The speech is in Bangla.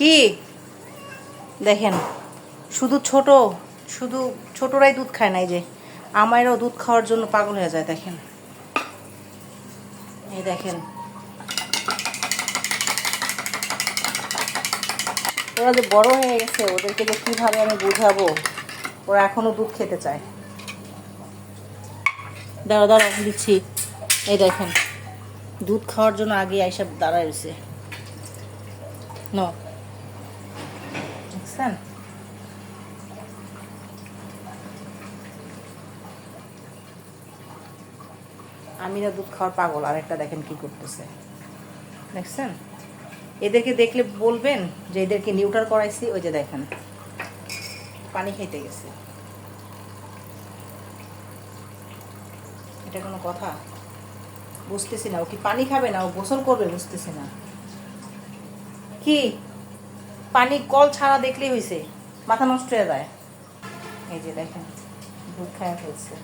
কি? দেখেন, শুধু ছোট, শুধু ছোটরাই দুধ খায় না, এই যে আমারও দুধ খাওয়ার জন্য পাগল হয়ে যায়, দেখেন। এই দেখেন। ওরা যে বড় হয়ে গেছে, ওদেরকে যে কীভাবে আমি বুঝাবো? ওরা এখনও দুধ খেতে চায়। দাঁড়া দাঁড়া, আমি দিচ্ছি। এই দেখেন, দুধ খাওয়ার জন্য আগে এইসব দাঁড়ায় রয়েছে। নো দেখছেন আমি না দুধ খাওয়ার পাগল আরেকটা দেখেন কি করতেছে। দেখছেন? এদেরকে দেখলে বলবেন যে এদেরকে নিউটার করাইছি, ওই যে দেখেন। পানি খাইতে গেছে। এটা কোনো কথা? বুঝতেছি না, ও কি পানি খাবে না? ও গোসল করবে, বুঝতেছি না। কি? পানি কল ছাড়া দেখলেই হয়েছে মাথা নষ্ট হয়ে যায়। এই যে দেখেন, দুধ খায় ফেলছে।